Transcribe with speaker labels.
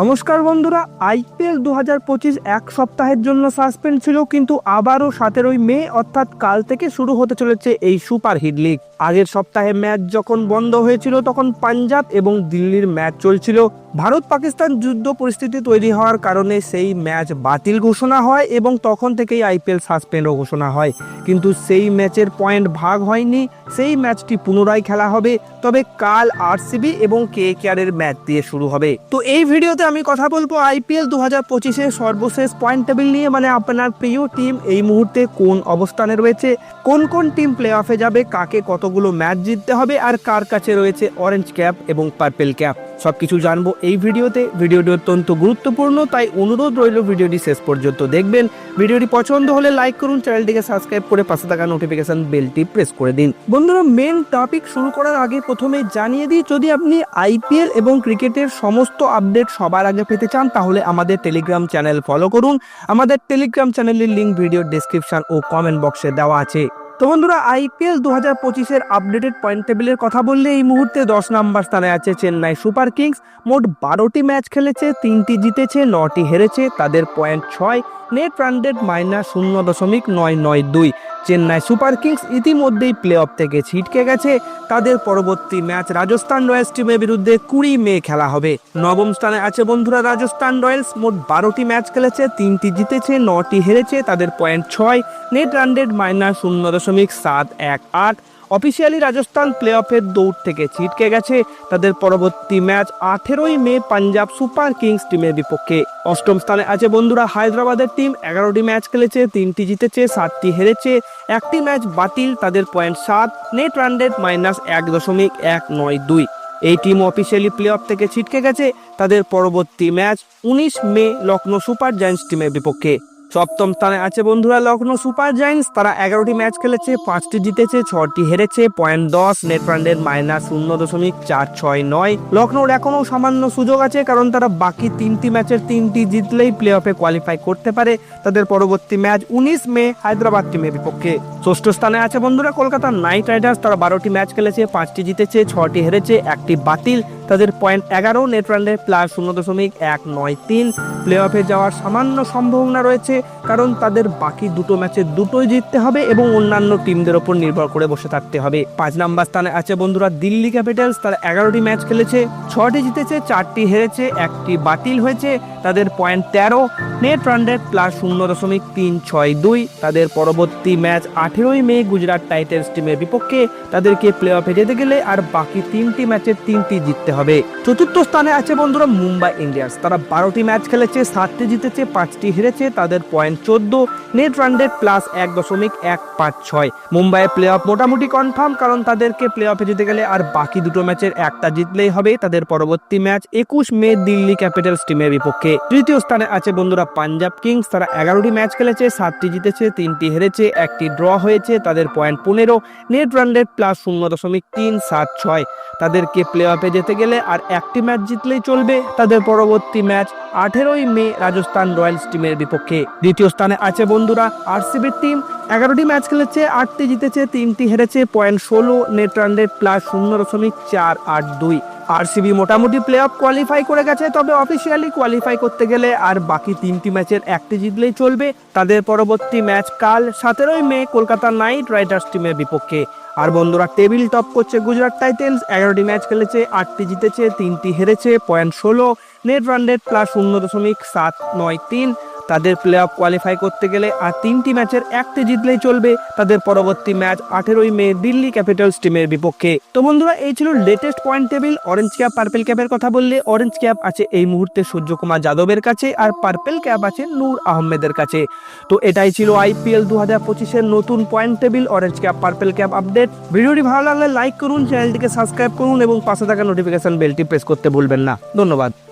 Speaker 1: নমস্কার বন্ধুরা, আইপিএল দু হাজার পঁচিশ এক সপ্তাহের জন্য সাসপেন্ড ছিল, কিন্তু আবারও সতেরোই মে, অর্থাৎ কাল থেকে শুরু হতে চলেছে এই সুপার হিট লিগ। আগের সপ্তাহে ম্যাচ যখন বন্ধ হয়েছিল, তখন পাঞ্জাব এবং দিল্লির ম্যাচ চলছিল। ভারত পাকিস্তান যুদ্ধ পরিস্থিতি তৈরি হওয়ার কারণে সেই ম্যাচ বাতিল ঘোষণা হয় এবং তখন থেকেই আইপিএল সাসপেন্ডও ঘোষণা হয়। কিন্তু সেই ম্যাচের পয়েন্ট ভাগ হয়নি, সেই ম্যাচটি পুনরায় খেলা হবে। তবে কাল আরসিবি এবং কে কেয়ারের ম্যাচ দিয়ে শুরু হবে। তো এই ভিডিওতে আমি কথা বলব আইপিএল দু হাজার পঁচিশের সর্বশেষ পয়েন্ট টেবিল নিয়ে। মানে আপনার প্রিয় টিম এই মুহূর্তে কোন অবস্থানে রয়েছে? কোন কোন টিম প্লে অফে যাবে? কাকে কতগুলো ম্যাচ জিততে হবে? আর কার কাছে রয়েছে অরেঞ্জ ক্যাপ এবং পার্পেল ক্যাপ সবকিছু জানব এই ভিডিওতে। ভিডিওটি অত্যন্ত গুরুত্বপূর্ণ, তাই অনুরোধ রইল ভিডিওটি শেষ পর্যন্ত দেখবেন। ভিডিওটি পছন্দ হলে লাইক করুন, চ্যানেলটিকে সাবস্ক্রাইব করে পাশে থাকা নোটিফিকেশন বেলটি প্রেস করে দিন। বন্ধুরা মেন টপিক শুরু করার আগে প্রথমে জানিয়ে দিই, যদি আপনি আইপিএল এবং ক্রিকেটের সমস্ত আপডেট সবার আগে পেতে চান, তাহলে আমাদের টেলিগ্রাম চ্যানেল ফলো করুন। আমাদের টেলিগ্রাম চ্যানেলের লিঙ্ক ভিডিও ডেসক্রিপশন ও কমেন্ট বক্সে দেওয়া আছে। তো বন্ধুরা, আইপিএল দু হাজার পঁচিশের আপডেটেড পয়েন্ট টেবিলের কথা বললে এই মুহূর্তে দশ নাম্বার স্থানে আছে চেন্নাই সুপার কিংস। মোট বারোটি ম্যাচ খেলেছে, তিনটি জিতেছে, নটি হেরেছে, তাদের পয়েন্ট ছয়। নেট রান রেট মাইনাস শূন্য দশমিক নয় নয় দুই। চেন্নাই সুপার কিংস ইতিমধ্যেই প্লে অফ থেকে ছিটকে গেছে। তাদের পরবর্তী ম্যাচ রাজস্থান রয়্যালস টিমের বিরুদ্ধে কুড়ি মে খেলা হবে। নবম স্থানে আছে বন্ধুরা রাজস্থান রয়্যালস। মোট বারোটি ম্যাচ খেলেছে, তিনটি জিতেছে, নটি হেরেছে, তাদের পয়েন্ট ছয়। নেট রান রেট মাইনাস শূন্য দশমিক সাত এক আট। অফিসিয়ালি রাজস্থান প্লে অফের দৌড় থেকে ছিটকে গেছে। তাদের পরবর্তী ম্যাচ আঠেরোই মে পাঞ্জাব সুপার কিংস টিমের বিপক্ষে। অষ্টম স্থানে আছে বন্ধুরা হায়দ্রাবাদের টিম। এগারোটি ম্যাচ খেলেছে, তিনটি জিতেছে, সাতটি হেরেছে। একটি ম্যাচ বাতিল, তাদের পয়েন্ট সাত, নেট রান রেট মাইনাস এক দশমিক এক নয় দুই। এই টিম অফিসিয়ালি প্লে অফ থেকে ছিটকে গেছে। তাদের পরবর্তী ম্যাচ উনিশ মে লখনৌ সুপার জায়ান্টস টিমের বিপক্ষে। সপ্তম স্থানে আছে বন্ধুরা লখনৌ সুপার জায়ান্টস তারা এগারোটি ম্যাচ খেলেছে, পাঁচটি জিতেছে, ছটি হেরেছে পয়েন্ট দশ নেট রানের মাইনাস শূন্য দশমিক চার ছয় নয়। লখনৌর এখনও সামান্য সুযোগ আছে, কারণ তারা বাকি তিনটি ম্যাচের তিনটি জিতলেই প্লে অফে কোয়ালিফাই করতে পারে। তাদের পরবর্তী ম্যাচ উনিশ মে, হায়দ্রাবাদ টিমের বিপক্ষে। ষষ্ঠ স্থানে আছে বন্ধুরা, কলকাতা নাইট রাইডার্স। তারা বারোটি ম্যাচ খেলেছে, পাঁচটি জিতেছে, ছটি হেরেছে, একটি বাতিল। তাদের পয়েন্ট এগারো নেট রানের প্লাস শূন্য দশমিক এক নয় তিন। প্লে অফে যাওয়ার সামান্য সম্ভাবনা রয়েছে, কারণ তাদের বাকি দুটো ম্যাচে দুটোই জিততে হবে এবং অন্যান্য টিমদের ওপর নির্ভর করে বসে থাকতে হবে। পাঁচ নাম্বার স্থানে আছে বন্ধুরা দিল্লি ক্যাপিটালস, তারা এগারোটি ম্যাচ খেলেছে, ছটি জিতেছে, চারটি হেরেছে, একটি বাতিল হয়েছে। তাদের পয়েন্ট তেরো নেট রান রেট প্লাস শূন্য দশমিক তিন ছয় দুই। তাদের পরবর্তী ম্যাচ আঠেরোই মে, গুজরাট টাইটেন্স টিমের বিপক্ষে। তাদেরকে প্লে অফে যেতে গেলে আর বাকি তিনটি ম্যাচের তিনটি জিততে হবে। চতুর্থ স্থানে আছে বন্ধুরা মুম্বাই ইন্ডিয়ান্স। তারা বারোটি ম্যাচ খেলেছে, সাতটি জিতেছে, পাঁচটি হেরেছে, তাদের পয়েন্ট চোদ্দ। নেট রান রেট প্লাস এক দশমিক এক পাঁচ ছয়। মুম্বাইয়ের প্লে অফ মোটামুটি কনফার্ম কারণ তাদেরকে প্লে অফে যেতে গেলে আর বাকি দুটো ম্যাচের একটা জিতলেই হবে। তাদের পরবর্তী ম্যাচ একুশ মে দিল্লি ক্যাপিটালস টিমের বিপক্ষে। তৃতীয় স্থানে আছে বন্ধুরা পাঞ্জাব কিংস। তারা এগারোটি ম্যাচ খেলেছে, সাতটি জিতেছে, তিনটি হেরেছে, একটি ড্র হয়েছে, তাদের পয়েন্ট পনেরো। নেট রান রেট প্লাস শূন্য দশমিক তিন সাত ছয়। তাদেরকে প্লে অফে যেতে গেলে আর একটি ম্যাচ জিতলেই চলবে তাদের পরবর্তী ম্যাচ আঠেরোই মে রাজস্থান রয়্যালস টিমের বিপক্ষে। দ্বিতীয় স্থানে আছে বন্ধুরা আরসিবির টিম। এগারোটি ম্যাচ খেলেছে, আটটি জিতেছে, তিনটি হেরেছে, পয়েন্ট ষোলো নেট রান প্লাস শূন্য দশমিক চার আট দুই। আরসিবি মোটামুটি প্লে অফ কোয়ালিফাই করে গেছে, তবে অফিসিয়ালি কোয়ালিফাই করতে গেলে আর বাকি তিনটি ম্যাচের একটি জিতলেই চলবে। তাদের পরবর্তী ম্যাচ কাল সতেরোই মে কলকাতা নাইট রাইডার্স টিমের বিপক্ষে। আর বন্ধুরা টেবিল টপ করছে গুজরাট টাইটেন্স, এগারোটি ম্যাচ খেলেছে, আটটি জিতেছে, তিনটি হেরেছে পয়েন্ট ষোলো নেট রান রেট প্লাস শূন্য দশমিক সাত নয় তিন। তাদের প্লে অফ কোয়ালিফাই করতে গেলে আর তিনটি ম্যাচের একটি জিতলেই চলবে তাদের পরবর্তী ম্যাচ আঠেরোই মে দিল্লি ক্যাপিটালস টিমের বিপক্ষে। তো বন্ধুরা, এই ছিল latest point table orange cap purple ক্যাপের কথা বললে অরেঞ্জ ক্যাপ আছে এই মুহূর্তে সূর্যকুমার যাদবের কাছে আর পার্পেল ক্যাপ আছে নূর আহমেদের কাছে। তো এটাই ছিল আইপিএল দু হাজার পঁচিশের নতুন point table orange cap purple cap update ভিডিওটি ভালো লাগলে লাইক করুন চ্যানেলটিকে সাবস্ক্রাইব করুন এবং পাশে থাকা নোটিফিকেশন বেলটি প্রেস করতে ভুলবেন না। ধন্যবাদ।